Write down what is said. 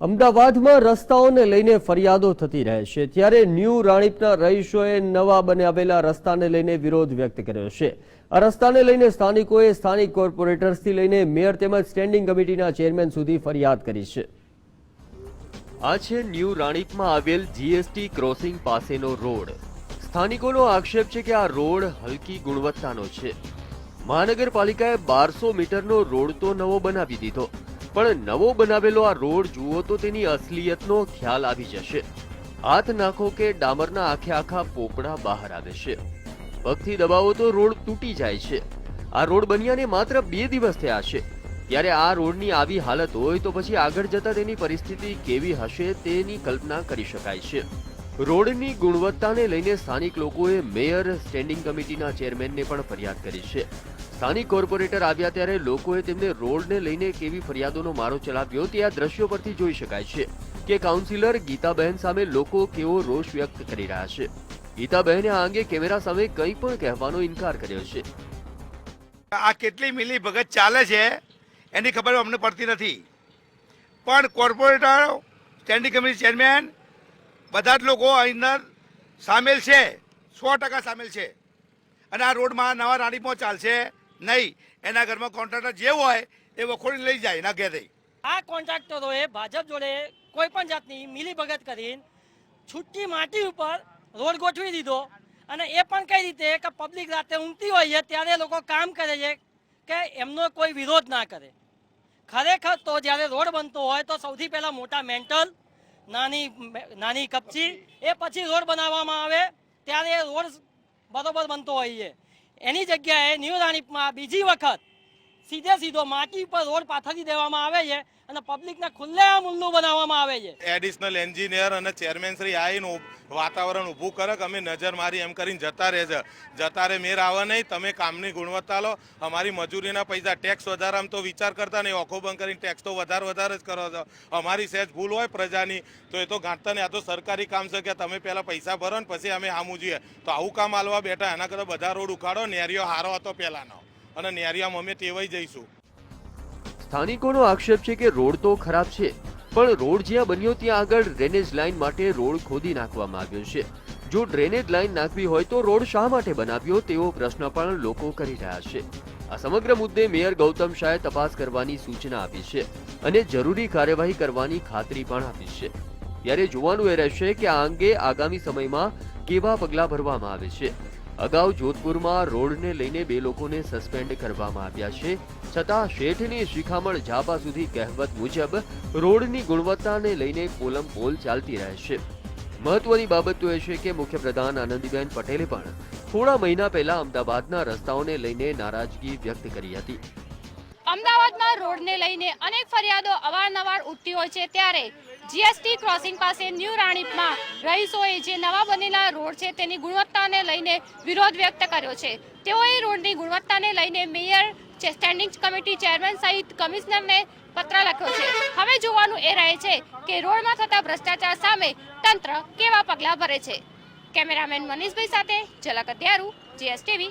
અમદાવાદમાં રસ્તાઓને લઈને ફરિયાદો થતી રહે છે. ત્યારે ન્યૂ રાણીપના રહીશોએ નવા બનાવેલા રસ્તાને લઈને વિરોધ વ્યક્ત કર્યો છે. આ રસ્તાને લઈને સ્થાનિકોએ સ્થાનિક કોર્પોરેટર્સથી લઈને મેયર તેમજ સ્ટેન્ડિંગ કમિટીના ચેરમેન સુધી ફરિયાદ કરી છે. આ છે ન્યૂ રાણીપમાં આવેલ જીએસટી ક્રોસિંગ પાસેનો રોડ. સ્થાનિકોનો આક્ષેપ છે કે આ રોડ હલકી ગુણવત્તાનો છે. મહાનગરપાલિકાએ બારસો મીટરનો રોડ તો નવો બનાવી દીધો. પણ નવો બનાવેલો આ રોડ જુઓ તો તેની અસલિયતનો ખ્યાલ આવી જશે. હાથ નાખો કે ડામરના આખે આખા પોપડા બહાર આવે છે. પગથી દબાવો તો રોડ તૂટી જાય છે. આ રોડ બન્યાને માત્ર બે દિવસ થયા છે. ત્યારે આ રોડની આવી હાલત હોય તો પછી આગળ જતા તેની પરિસ્થિતિ કેવી હશે તેની કલ્પના કરી શકાય છે. રોડની ગુણવત્તાને લઈને સ્થાનિક લોકોએ મેયર, સ્ટેન્ડિંગ કમિટીના ચેરમેનને પણ ફરિયાદ કરી છે. સ્થાનિક કોર્પોરેટર આવ્યા ત્યારે લોકોએ તેમને રોડને લઈને કેવી ફરિયાદોનો મારો ચલાવ્યો તે આ દ્રશ્યો પરથી જોઈ શકાય છે કે કાઉન્સિલર ગીતાબહેન સામે લોકો કેવો રોષ વ્યક્ત કરી રહ્યા છે. ગીતાબહેને આ અંગે કેમેરા સામે કંઈ પણ કહેવાનો ઇનકાર કર્યો છે. આ કેટલી મિલી ભગત ચાલે છે એની ખબર અમને પડતી નથી. પણ કોર્પોરેટર, સ્ટેન્ડિંગ કમિટી ચેરમેન બધા જ લોકો અંદર સામેલ છે, સો ટકા સામેલ છે. અને આ રોડમાં નવા રાણીપો ચાલશે નહીં. એના ઘરમાં કોન્ટ્રાક્ટર જે હોય, એ વખોડી લઈ જાય એના ઘેરે આ કોન્ટ્રાક્ટરોએ ભાજપ જોડે કોઈ પણ જાતની મિલીભગત કરીને છૂટી માટી ઉપર રોડ ગોઠવી દીધો અને એ પણ કઈ રીતે કે પબ્લિક રાતે ઊંઘતી હોય છે ત્યારે લોકો કામ કરે છે કે એમનો કોઈ વિરોધ ના કરે. ખરેખર તો જ્યારે રોડ બનતો હોય તો સૌથી પહેલાં મોટા મેન્ટલ નાની નાની કપચી, એ પછી રોડ બનાવવામાં આવે ત્યારે એ રોડ બરોબર બનતો હોય છે એની જગ્યાએ ન્યૂ રાણીપમાં બીજી વખત સીધે સીધો માટી પર રોડ પાથરી દેવામાં આવે છે અને પબ્લિકને ખુલ્લેઆમ ઉલ્લુ બનાવવામાં આવે છે. એડિશનલ એન્જિનિયર અને ચેરમેન શ્રી આવીને વાતાવરણ ઊભું કરે કે અમે નજર મારી એમ કરીને જતા રહે છે. જતા રે મેર આવે નહીં, તમે કામની ગુણવત્તા લો. અમારી મજૂરીના પૈસા ટેક્સ વધારે, આમ તો વિચાર કરતા નહીં. ઓખો બંધ કરીને ટેક્સ તો વધારે વધારે જ કરો છો. અમારી સહેજ ભૂલ હોય પ્રજાની, તો એ તો ગાંઠતા નહીં. આ તો સરકારી કામ છે કે તમે પહેલાં પૈસા ભરો ને પછી અમે સામું જોઈએ. તો આવું કામ હાલવા બેઠા, એના કરતાં બધા રોડ ઉખાડો નેરિયો હારો હતો પહેલાંનો. અને નેરિયામાં અમે ટેવાઈ જઈશું. સ્થાનિકોનો આક્ષેપ છે કે રોડ તો ખરાબ છે, પણ રોડ જ્યાં બન્યો ત્યાં આગળ ડ્રેનેજ લાઇન માટે રોડ ખોદી નાખવામાં આવ્યો છે. જો ડ્રેનેજ લાઇન નાખવી હોય તો રોડ શા માટે બનાવ્યો તેવો પ્રશ્ન પણ લોકો કરી રહ્યા છે. આ સમગ્ર મુદ્દે મેયર ગૌતમ શાહે તપાસ કરવાની સૂચના આપી છે અને જરૂરી કાર્યવાહી કરવાની ખાતરી પણ આપી છે. ત્યારે જોવાનું એ રહેશે કે આ અંગે આગામી સમયમાં કેવા પગલાં ભરવામાં આવે છે. અગાઉ જોધપુરમાં રોડને લઈને બે લોકોને સસ્પેન્ડ કરવામાં આવ્યા છે. છતાં શેઠની શિખામણ ઝાપા સુધી કહેવત મુજબ રોડની ગુણવત્તાને લઈને કોલમ પોલ ચાલતી રહે છે. મહત્વની બાબત તો એ છે કે મુખ્યપ્રધાન આનંદીબેન પટેલે પણ થોડા મહિના પહેલા અમદાવાદના રસ્તાઓને લઈને નારાજગી વ્યક્ત કરી હતી. અમદાવાદમાં રોડને લઈને અનેક ફરિયાદો અવારનવાર ઉઠતી હોય છે ત્યારે જીએસટી ક્રોસિંગ પાસે ન્યૂ રાણીપમાં રહીશોએ જે નવા બનેલા રોડ છે તેની ગુણવત્તાને લઈને વિરોધ વ્યક્ત કર્યો છે. તેઓએ રોડની ગુણવત્તાને લઈને મેયર સ્ટેન્ડિંગ કમિટી ચેરમેન સહિત કમિશનરને પત્ર લખ્યો છે. હવે જોવાનું એ રહે છે કે રોડમાં થતા ભ્રષ્ટાચાર સામે તંત્ર કેવા પગલાં ભરે છે. કેમેરામેન મનીષભાઈ સાથે ઝલક અત્યારું, જીએસટીવી.